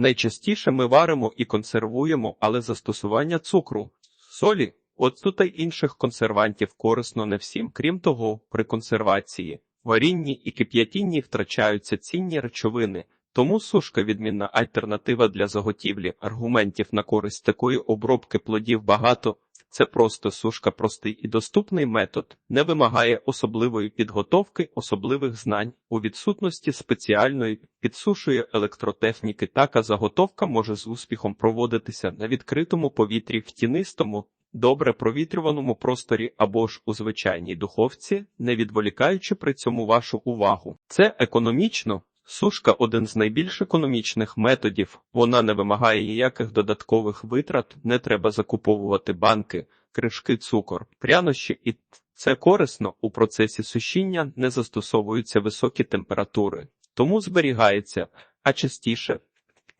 Найчастіше ми варимо і консервуємо, але застосування цукру, солі, оцту та інших консервантів корисно не всім. Крім того, при консервації, варінні і кип'ятінні втрачаються цінні речовини. Тому сушка відмінна альтернатива для заготівлі. Аргументів на користь такої обробки плодів багато. Це просто сушка простий і доступний метод, не вимагає особливої підготовки, особливих знань. У відсутності спеціальної підсушує електротехніки. Така заготовка може з успіхом проводитися на відкритому повітрі в тінистому, добре провітрюваному просторі або ж у звичайній духовці, не відволікаючи при цьому вашу увагу. Це економічно. Сушка один з найбільш економічних методів. Вона не вимагає ніяких додаткових витрат, не треба закуповувати банки, кришки, цукор, прянощі і це корисно у процесі сушіння не застосовуються високі температури, тому зберігається, а частіше.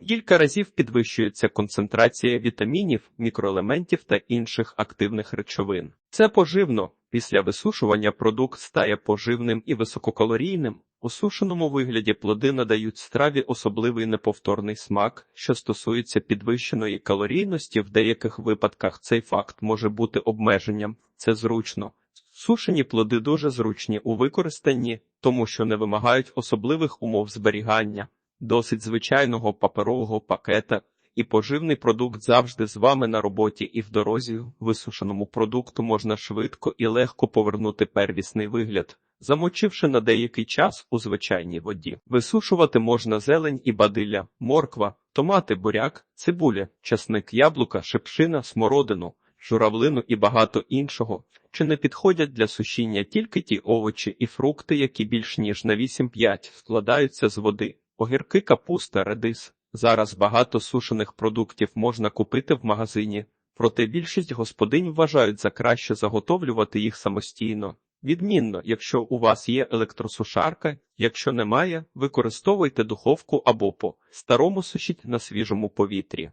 Кілька разів підвищується концентрація вітамінів, мікроелементів та інших активних речовин. Це поживно. Після висушування продукт стає поживним і висококалорійним. У сушеному вигляді плоди надають страві особливий неповторний смак, що стосується підвищеної калорійності. В деяких випадках цей факт може бути обмеженням. Це зручно. Сушені плоди дуже зручні у використанні, тому що не вимагають особливих умов зберігання, досить звичайного паперового пакета. І поживний продукт завжди з вами на роботі і в дорозі. Висушеному продукту можна швидко і легко повернути первісний вигляд, замочивши на деякий час у звичайній воді. Висушувати можна зелень і бадилля, морква, томати, буряк, цибуля, часник, яблука, шипшина, смородину, журавлину і багато іншого. Чи не підходять для сушіння тільки ті овочі і фрукти, які більш ніж на 8-5 складаються з води, огірки, капуста, редис. Зараз багато сушених продуктів можна купити в магазині, проте більшість господинь вважають за краще заготовлювати їх самостійно. Відмінно, якщо у вас є електросушарка, якщо немає, використовуйте духовку або по старому сушіть на свіжому повітрі.